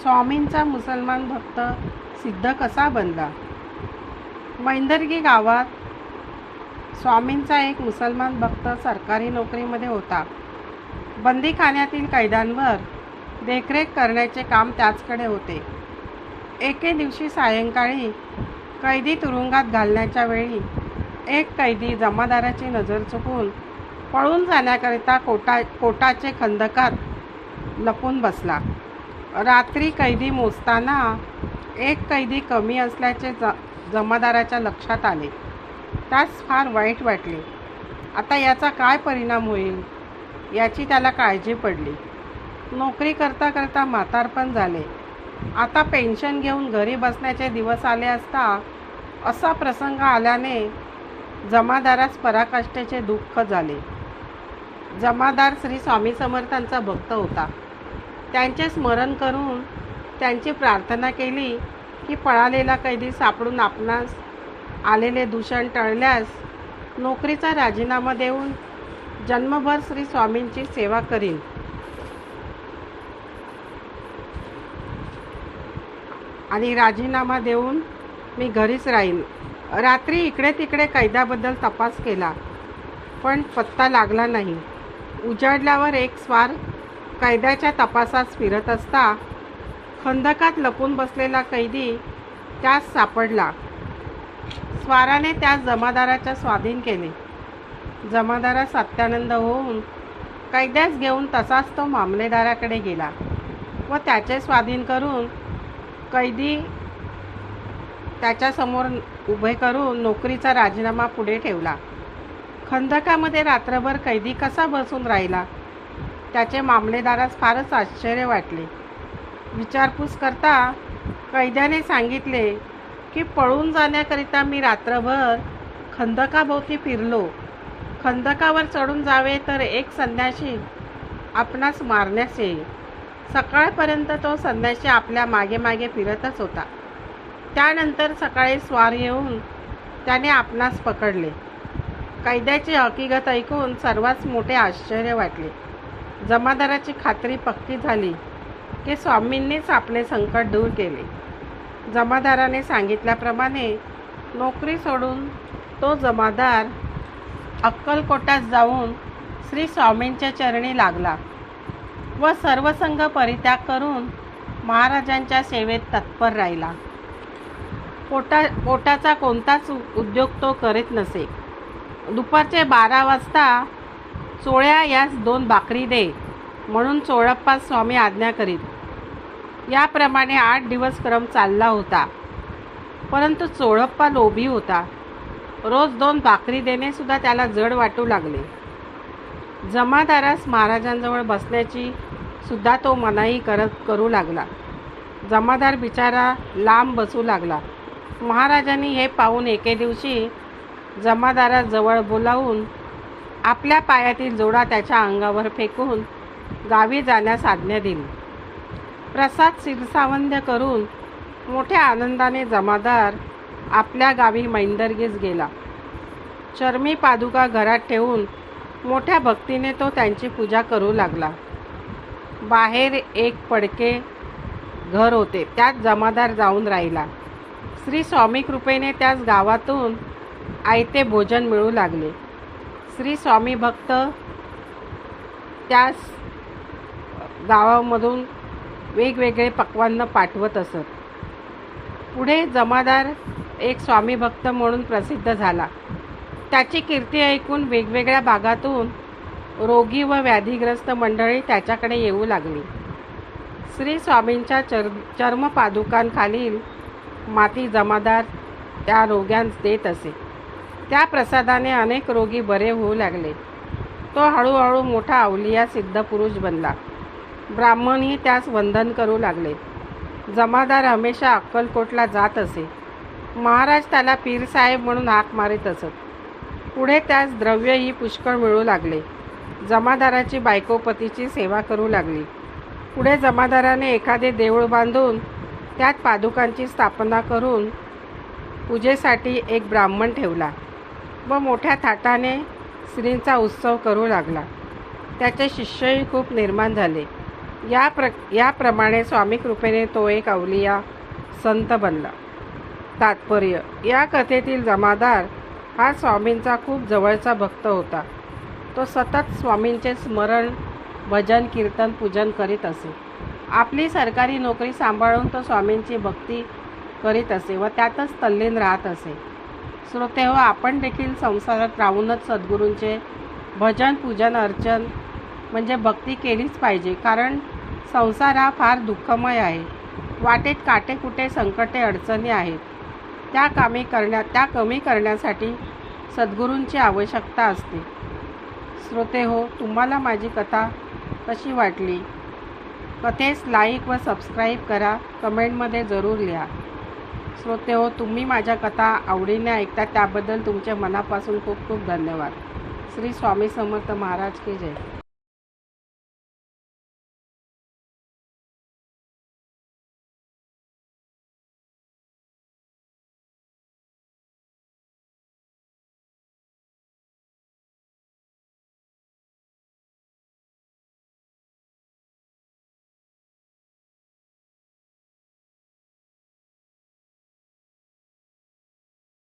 स्वामींचा मुसलमान भक्त सिद्ध कसा बनला? मैंदरगी गावात स्वामींचा एक मुसलमान भक्त सरकारी नोकरीमध्ये होता. बंदीखान्यातील कैद्यांवर देखरेख करण्याचे काम त्याचकडे होते. एके दिवशी सायंकाळी कैदी तुरुंगात घालण्याच्या वेळी एक कैदी जमादाराची नजर चुकून पळून जाण्याकरिता कोटा कोटाचे खंदकात लपून बसला. रात्री कैदी मोजताना एक कैदी कमी असल्याचे ज जमादाराच्या लक्षात आले. त्यास फार वाईट वाटले. आता याचा काय परिणाम होईल? याची त्याला काळजी पडली. नोकरी करता करता म्हातारपण झाले. आता पेन्शन घेऊन घरी बसण्याचे दिवस आले असता असा प्रसंग आल्याने जमादारास पराकाष्ठेचे दुःख झाले. जमादार श्री स्वामी समर्थांचा भक्त होता. त्यांचे स्मरण करून त्यांची प्रार्थना केली की पळालेला कैदी सापडून आपणास आलेले दूषण टळल्यास नोकरीचा राजीनामा देऊन जन्मभर श्री स्वामींची सेवा करीन. आणि राजीनामा देऊन मी घरीच राहीन. रात्री इकडे तिकडे कैद्याबद्दल तपास केला पण पत्ता लागला नाही. उजाडल्यावर एक स्वार कैद्याच्या तपासात फिरत असता खंदकात लपून बसलेला कैदी त्यास सापडला. स्वाराने त्यास जमादाराच्या स्वाधीन केले. जमादारा सत्यानंद होऊन कैद्यास घेऊन तसाच तो मामलेदाराकडे गेला व त्याचे स्वाधीन करून कैदी त्याच्यासमोर उभे करून नोकरीचा राजीनामा पुढे ठेवला. खंदकामध्ये रात्रभर कैदी कसा बसून राहिला? त्याचे मामलेदारास फारच आश्चर्य वाटले. विचारपूस करता कैद्याने सांगितले की पळून जाण्याकरिता मी रात्रभर खंदकाभोवती फिरलो. खंदकावर चढून जावे तर एक संन्याशी आपणास मारण्यास येईल. सकाळपर्यंत तो संन्याशी आपल्या मागे मागे फिरतच होता. त्यानंतर सकाळी स्वार येऊन त्याने आपणास पकडले. कैद्याची हकीकत ऐकून सर्वात मोठे आश्चर्य वाटले. जमादाराची खात्री पक्की झाली की स्वामींनीच आपले संकट दूर केले. जमादाराने सांगितल्याप्रमाणे नोकरी सोडून तो जमादार अक्कलकोटात जाऊन श्री स्वामींच्या चरणी लागला व सर्वसंघ परित्याग करून महाराजांच्या सेवेत तत्पर राहिला. पोटा पोटाचा कोणताच उद्योग तो करीत नसे. दुपारचे बारा वाजता चोळ्या यास दोन भाकरी दे म्हणून चोळप्पा स्वामी आज्ञा करीत. याप्रमाणे आठ दिवस क्रम चालला होता. परंतु चोळप्पा लोभी होता. रोज दोन भाकरी देणेसुद्धा त्याला जड वाटू लागले. जमादारास महाराजांजवळ बसण्याची सुद्धा तो मनाई करत करू लागला. जमादार बिचारा लांब बसू लागला. महाराजांनी हे पाहून एके दिवशी जमादाराजवळ बोलावून आपल्या पायातील जोडा त्याच्या अंगावर फेकून गावी जाण्यास आज्ञा दिली. प्रसाद शिरसावंद्य करून मोठ्या आनंदाने जमादार आपल्या गावी मैंदरगीस गेला. चर्मी पादुका घरात ठेवून मोठ्या भक्तीने तो त्यांची पूजा करू लागला. बाहेर एक पडके घर होते त्यात जमादार जाऊन राहिला. श्री स्वामी कृपेने त्याच गावातून आयते भोजन मिळू लागले. श्री स्वामी भक्त त्यास गावामधून वेगवेगळे पक्वान्न पाठवत असत. पुढे जमादार एक स्वामी भक्त म्हणून प्रसिद्ध झाला. त्याची कीर्ती ऐकून वेगवेगळ्या भागातून रोगी व व्याधीग्रस्त मंडळी त्याच्याकडे येऊ लागली. श्री स्वामींच्या चर चर्मपादुकांखालील माती जमादार त्या रोग्यांस देत असे. त्या प्रसादाने अनेक रोगी बरे होऊ लागले. तो हळूहळू मोठा अवलिया सिद्ध पुरुष बनला. ब्राह्मणही त्यास वंदन करू लागले. जमादार हमेशा अक्कलकोटला जात असे. महाराज त्याला पीरसाहेब म्हणून हाक मारित असत. पुढे त्यास द्रव्यही पुष्कळ मिळू लागले. जमादाराची बायको पतीची सेवा करू लागली. पुढे जमादाराने एखादे देऊळ बांधून त्यात पादुकांची स्थापना करून पूजेसाठी एक ब्राह्मण ठेवला. व मोठ्या थाटाने श्रींचा उत्सव करू लागला. त्याचे शिष्यही खूप निर्माण झाले. या प्र याप्रमाणे स्वामी कृपेने तो एक अवलिया संत बनला. तात्पर्य या कथेतील जमादार हा स्वामींचा खूप जवळचा भक्त होता. तो सतत स्वामींचे स्मरण भजन कीर्तन पूजन करीत असे. आपली सरकारी नोकरी सांभाळून तो स्वामींची भक्ती करीत असे व त्यातच तल्लीन राहत असे. श्रोते हो आपण देखील संसारात राहूनच सद्गुरूंचे भजन पूजन अर्चन म्हणजे भक्ती केलीच पाहिजे. कारण संसार हा फार दुःखमय आहे. वाटेत काटेकुटे संकटे अडचणी आहेत. त्या कामी करण्या त्या कमी करण्यासाठी सद्गुरूंची आवश्यकता असते. श्रोते हो तुम्हाला माझी कथा कशी वाटली? कथेस लाईक व सबस्क्राईब करा. कमेंटमध्ये जरूर लिहा. श्रोते हो तुम्ही माझ्या कथा आवडीने ऐकता त्याबद्दल तुमच्या मनापासून खूप खूप धन्यवाद. श्री स्वामी समर्थ महाराज की जय.